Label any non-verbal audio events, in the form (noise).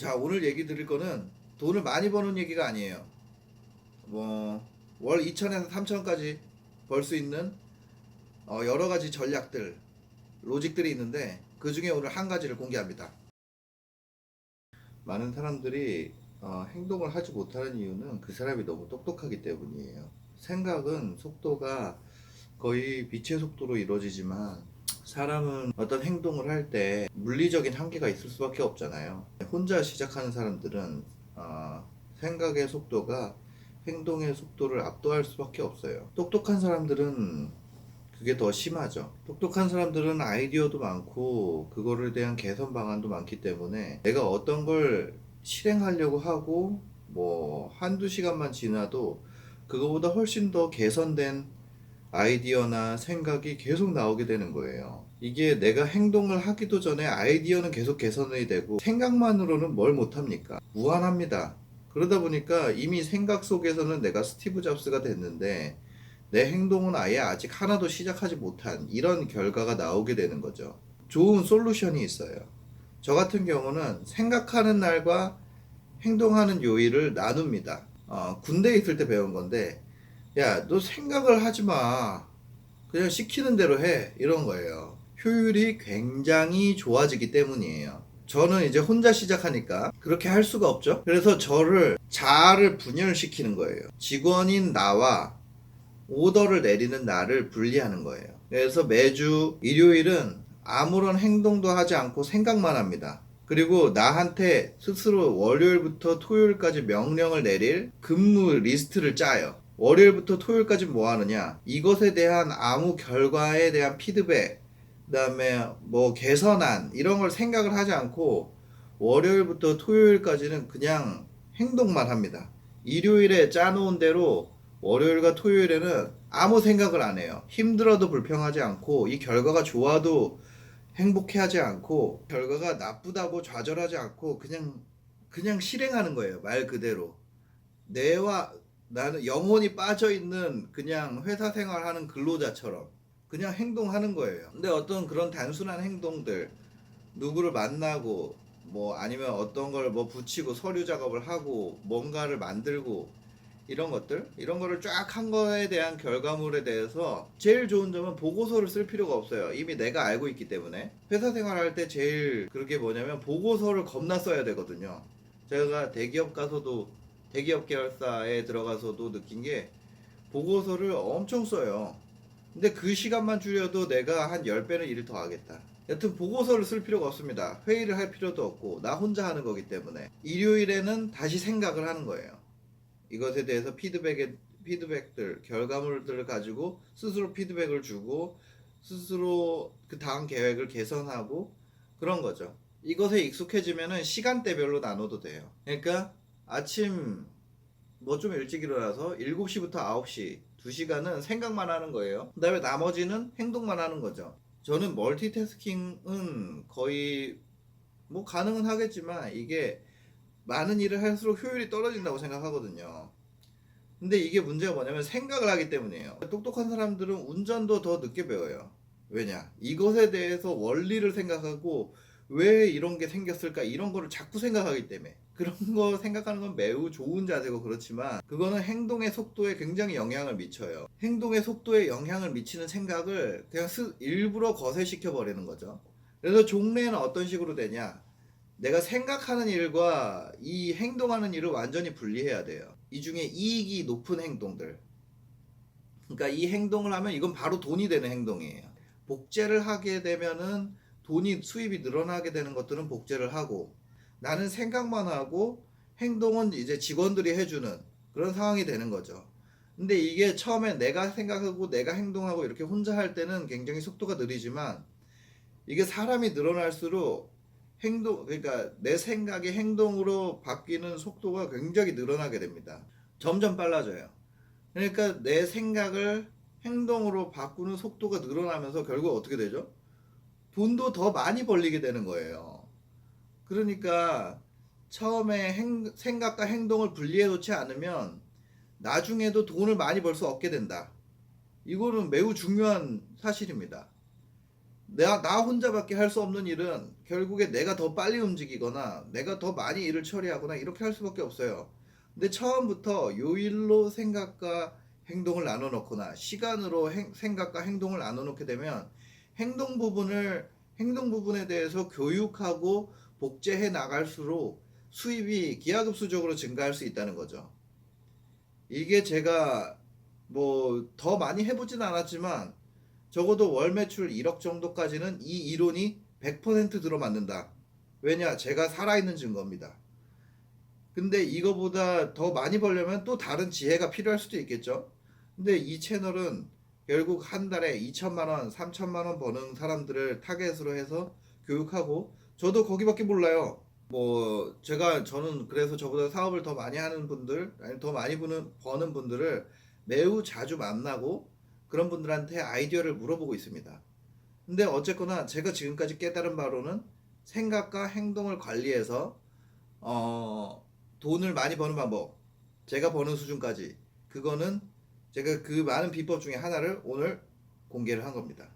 자 오늘 얘기 드릴 거는 돈을 많이 버는 얘기가 아니에요. 뭐 월 2천에서 3천까지 벌 수 있는 어, 여러 가지 전략들, 로직들이 있는데 그 중에 오늘 한 가지를 공개합니다. 많은 사람들이 어, 행동을 하지 못하는 이유는 그 사람이 너무 똑똑하기 때문이에요. 생각은 속도가 거의 빛의 속도로 이루어지지만 사람은 어떤 행동을 할 때 물리적인 한계가 있을 수밖에 없잖아요. 혼자 시작하는 사람들은 어, 생각의 속도가 행동의 속도를 압도할 수밖에 없어요. 똑똑한 사람들은 그게 더 심하죠. 똑똑한 사람들은 아이디어도 많고 그거를 대한 개선 방안도 많기 때문에 내가 어떤 걸 실행하려고 하고 뭐 한두 시간만 지나도 그거보다 훨씬 더 개선된 아이디어나 생각이 계속 나오게 되는 거예요. 이게 내가 행동을 하기도 전에 아이디어는 계속 개선이 되고 생각만으로는 뭘 못합니까? 무한합니다. 그러다 보니까 이미 생각 속에서는 내가 스티브 잡스가 됐는데 내 행동은 아예 아직 하나도 시작하지 못한 이런 결과가 나오게 되는 거죠. 좋은 솔루션이 있어요. 저 같은 경우는 생각하는 날과 행동하는 요일을 나눕니다. 어, 군대에 있을 때 배운 건데, 야, 너 생각을 하지 마. 그냥 시키는 대로 해. 이런 거예요. 효율이 굉장히 좋아지기 때문이에요. 저는 이제 혼자 시작하니까 그렇게 할 수가 없죠. 그래서 저를 자아를 분열시키는 거예요. 직원인 나와 오더를 내리는 나를 분리하는 거예요. 그래서 매주 일요일은 아무런 행동도 하지 않고 생각만 합니다. 그리고 나한테 스스로 월요일부터 토요일까지 명령을 내릴 근무 리스트를 짜요. 월요일부터 토요일까지 뭐 하느냐? 이것에 대한 아무 결과에 대한 피드백, 그 다음에 뭐 개선안, 이런 걸 생각을 하지 않고 월요일부터 토요일까지는 그냥 행동만 합니다. 일요일에 짜놓은 대로 월요일과 토요일에는 아무 생각을 안 해요. 힘들어도 불평하지 않고 이 결과가 좋아도 행복해하지 않고 결과가 나쁘다고 좌절하지 않고 그냥 그냥 실행하는 거예요. 말 그대로 내와 나는 영혼이 빠져 있는 그냥 회사 생활하는 근로자처럼 그냥 행동하는 거예요. 근데 어떤 그런 단순한 행동들 누구를 만나고 뭐 아니면 어떤 걸 뭐 붙이고 서류 작업을 하고 뭔가를 만들고 이런 것들 이런 거를 쫙 한 거에 대한 결과물에 대해서 제일 좋은 점은 보고서를 쓸 필요가 없어요. 이미 내가 알고 있기 때문에. 회사 생활할 때 제일 그게 뭐냐면 보고서를 겁나 써야 되거든요. 제가 대기업 가서도 대기업 계열사에 들어가서도 느낀 게 보고서를 엄청 써요 근데 그 시간만 줄여도 내가 한 10배는 일을 더 하겠다 여튼 보고서를 쓸 필요가 없습니다 회의를 할 필요도 없고 나 혼자 하는 거기 때문에 일요일에는 다시 생각을 하는 거예요 이것에 대해서 피드백의 피드백들 결과물들을 가지고 스스로 피드백을 주고 스스로 그 다음 계획을 개선하고 그런 거죠. 이것에 익숙해지면은 시간대별로 나눠도 돼요. 그러니까 아침 뭐 좀 일찍 일어나서 7시부터 9시 2시간은 생각만 하는 거예요. 그 다음에 나머지는 행동만 하는 거죠. 저는 멀티태스킹은 거의 뭐 가능은 하겠지만 이게 많은 일을 할수록 효율이 떨어진다고 생각하거든요. 근데 이게 문제가 뭐냐면 생각을 하기 때문이에요. 똑똑한 사람들은 운전도 더 늦게 배워요. 왜냐? 이것에 대해서 원리를 생각하고 왜 이런 게 생겼을까? 이런 거를 자꾸 생각하기 때문에. (laughs) 그런 거 생각하는 건 매우 좋은 자세고 그렇지만 그거는 행동의 속도에 굉장히 영향을 미쳐요. 행동의 속도에 영향을 미치는 생각을 그냥 스, 일부러 거세시켜 버리는 거죠. 그래서 종래는 어떤 식으로 되냐? 내가 생각하는 일과 이 행동하는 일을 완전히 분리해야 돼요. 이 중에 이익이 높은 행동들. 그러니까 이 행동을 하면 이건 바로 돈이 되는 행동이에요. 복제를 하게 되면은 돈이 수입이 늘어나게 되는 것들은 복제를 하고 나는 생각만 하고 행동은 이제 직원들이 해주는 그런 상황이 되는 거죠. 근데 이게 처음에 내가 생각하고 내가 행동하고 이렇게 혼자 할 때는 굉장히 속도가 느리지만 이게 사람이 늘어날수록 행동 그러니까 내 생각이 행동으로 바뀌는 속도가 굉장히 늘어나게 됩니다. 점점 빨라져요. 그러니까 내 생각을 행동으로 바꾸는 속도가 늘어나면서 결국 어떻게 되죠? 돈도 더 많이 벌리게 되는 거예요. 그러니까 처음에 행, 생각과 행동을 분리해 놓지 않으면 나중에도 돈을 많이 벌 수 없게 된다. 이거는 매우 중요한 사실입니다. 나, 나 혼자밖에 할 수 없는 일은 결국에 내가 더 빨리 움직이거나 내가 더 많이 일을 처리하거나 이렇게 할 수밖에 없어요. 근데 처음부터 요일로 생각과 행동을 나눠 놓거나 시간으로 행- 생각과 행동을 나눠 놓게 되면 행동 부분을 행동 부분에 대해서 교육하고 복제해 나갈수록 수입이 기하급수적으로 증가할 수 있다는 거죠. 이게 제가 뭐 더 많이 해보진 않았지만 적어도 월 매출 1억 정도까지는 이 이론이 100% 들어맞는다. 왜냐? 제가 살아있는 증거입니다. 근데 이거보다 더 많이 벌려면 또 다른 지혜가 필요할 수도 있겠죠. 근데 이 채널은 결국 한 달에 2천만 원, 3천만 원 버는 사람들을 타겟으로 해서 교육하고 저도 거기밖에 몰라요. 뭐 제가 저는 그래서 저보다 사업을 더 많이 하는 분들, 아니 더 많이 버는 버는 분들을 매우 자주 만나고 그런 분들한테 아이디어를 물어보고 있습니다. 근데 어쨌거나 제가 지금까지 깨달은 바로는 생각과 행동을 관리해서 어, 돈을 많이 버는 방법, 제가 버는 수준까지 그거는 제가 그 많은 비법 중에 하나를 오늘 공개를 한 겁니다.